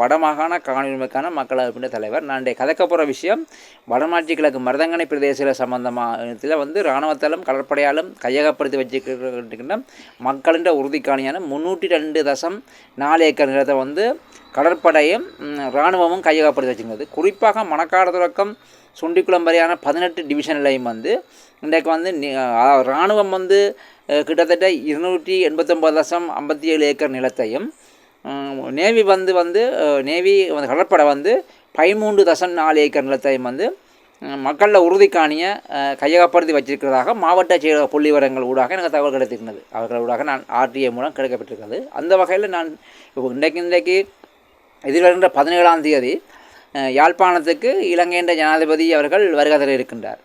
வடமாகாண காணொலிமைக்கான மக்களமைப்பின் தலைவர். நான் இன்றைய கதைக்க போகிற விஷயம் வடமாட்சி கிழக்கு மருதங்கனை பிரதேச சம்பந்தமாக வந்து இராணுவத்தாலும் கடற்படையாலும் கையகப்படுத்தி வச்சுக்கின்ற மக்களின் உறுதிக்காணியான முந்நூற்றி ரெண்டு தசம் நாலு ஏக்கர் நிலத்தை வந்து கடற்படையும் இராணுவமும் கையகப்படுத்தி வச்சுருந்தது குறிப்பாக மணக்காடு தொடக்கம் சுண்டிக்குளம் வரையான பதினெட்டு டிவிஷன்லையும் வந்து இன்றைக்கு வந்து இராணுவம் வந்து கிட்டத்தட்ட இருநூற்றி எண்பத்தொம்பது தசம் ஐம்பத்தி ஏழு ஏக்கர் நிலத்தையும் நேவி வந்து வந்து நேவி வந்து கடற்படை வந்து பதிமூன்று தசம் நாலு ஏக்கர் நிலத்தையும் வந்து மக்களில் உறுதிக்காணிய கையகப்படுத்தி வச்சிருக்கிறதாக மாவட்ட செயலக புள்ளி விவரங்கள் ஊடாக எனக்கு தகவல் கிடைத்திருந்தது அவர்கள் ஊடாக நான் ஆர்டிஏ மூலம் கிடைக்கப்பட்டிருக்கிறது. அந்த வகையில் நான் இப்போ இன்றைக்கு இன்றைக்கு எதிர்வருகின்ற பதினேழாம் தேதி யாழ்ப்பாணத்துக்கு யாழ்ப்பாணத்துக்கு இலங்கையின் ஜனாதிபதி அவர்கள் வருகை இருக்கின்றார்.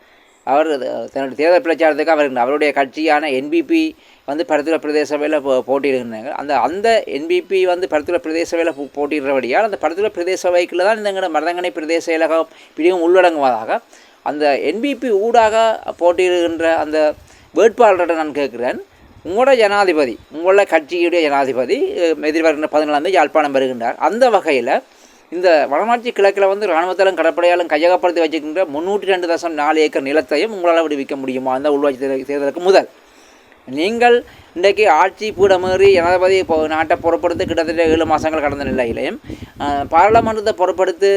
அவர் தன்னுடைய தேர்தல் பிரச்சாரத்துக்கு அவர் அவருடைய கட்சியான என்பிபி வந்து பருத்துவ பிரதேச சபையில் போ போட்டியிடுகிறாங்க அந்த அந்த என்பிபி வந்து பருத்துவ பிரதேச சபையில் போ- போட்டியிடுறபடியால் அந்த பருத்துவ பிரதேச சபைக்குள்ள தான் இந்த மருதங்கனை பிரதேச இலகம் பிரிவும் உள்ளடங்குவதாக அந்த என்பிபி ஊடாக போட்டியிடுகின்ற அந்த வேட்பாளர்கிட்ட நான் கேட்குறேன். உங்களோட ஜனாதிபதி உங்களோட கட்சியுடைய ஜனாதிபதி எதிர்வருகின்ற பதினாலாம் தேதி யாழ்ப்பாணம் வருகின்றார். அந்த வகையில் இந்த வடமாட்சி கிழக்கில் வந்து இராணுவத்தாலும் கடற்படையாலும் கையகப்படுத்தி வச்சிருக்கின்ற முந்நூற்றி ரெண்டு தசம் நாலு ஏக்கர் நிலத்தையும் உங்களால் விடுவிக்க முடியுமா? அந்த உள்ளாட்சி தேர்தல் தேர்தலுக்கு முதல். நீங்கள் இன்றைக்கு ஆட்சி பீடமேறி ஜனாதிபதி இப்போ நாட்டை பொறுப்படுத்தி கிட்டத்தட்ட ஏழு மாதங்கள் கடந்த நிலையிலையும் பாராளுமன்றத்தை பொறுப்படுத்து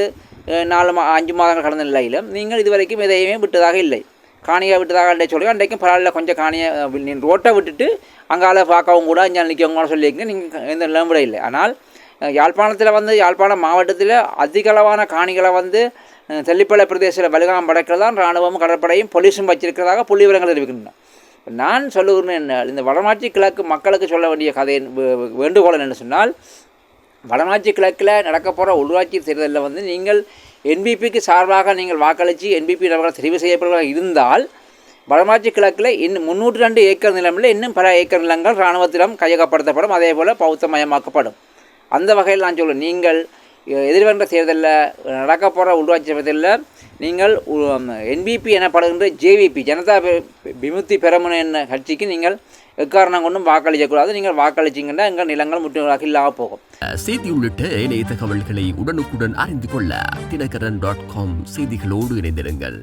நாலு மா அஞ்சு மாதங்கள் கடந்த நிலையிலும் நீங்கள் இதுவரைக்கும் எதையுமே விட்டதாக இல்லை. காணியை விட்டதாக இல்லை சொல்லி அன்றைக்கும் பரவாயில்ல கொஞ்சம் காணியை நீ ரோட்டை விட்டுட்டு அங்கால பார்க்கவும் கூட இங்கே நிற்கவும் கூட சொல்லியிருக்கீங்க நீங்கள் எந்த நிலம் இல்லை. ஆனால் யாழ்ப்பாணத்தில் வந்து யாழ்ப்பாணம் மாவட்டத்தில் அதிகளவான காணிகளை வந்து அஹ், தெல்லிப்பளை பிரதேசத்தில் வலுகாம் படைக்கிறதான் இராணுவமும் கடற்படையும் போலீஸும் வச்சிருக்கிறதாக புள்ளி விவரங்கள் தெரிவிக்கின்றன. நான் சொல்லுகிறேன் என்ன இந்த வடமாட்சி கிழக்கு மக்களுக்கு சொல்ல வேண்டிய கதை வேண்டுகோள் என்ன சொன்னால் வடமாட்சி கிழக்கில் நடக்க போகிற உள்ளாட்சி தேர்தலில் வந்து நீங்கள் என்பிபிக்கு சார்பாக நீங்கள் வாக்களித்து என்பிபி நபர்கள் தெரிவு செய்யப்படுவதாக இருந்தால் வடமாட்சி கிழக்கில் இன்னும் முந்நூற்றி ரெண்டு ஏக்கர் நிலமில் இன்னும் பல ஏக்கர் நிலங்கள் இராணுவத்திடம் கையகப்படுத்தப்படும். அதே போல் பௌத்தமயமாக்கப்படும். அந்த வகையில் நான் சொல்லுவேன் நீங்கள் எதிர்வருகின்ற தேர்தலில் நடக்க போகிற உள்ளாட்சி தேர்தலில் நீங்கள் என்பிபி எனப்படுகின்ற ஜேவிபி ஜனதா விமுத்தி விமுக்தி பெரமுன என்ன கட்சிக்கு நீங்கள் எக்காரணம் கொண்டும் வாக்களிக்கக்கூடாது நீங்கள் வாக்களிச்சிங்கன்னா எங்கள் நிலங்கள் முற்றுகளாக இல்லாமல் போகும். செய்தி உள்ளிட்ட இணைய தகவல்களை உடனுக்குடன் அறிந்து கொள்ள தினகரன் டாட் காம் செய்திகளோடு இணைந்திருங்கள்.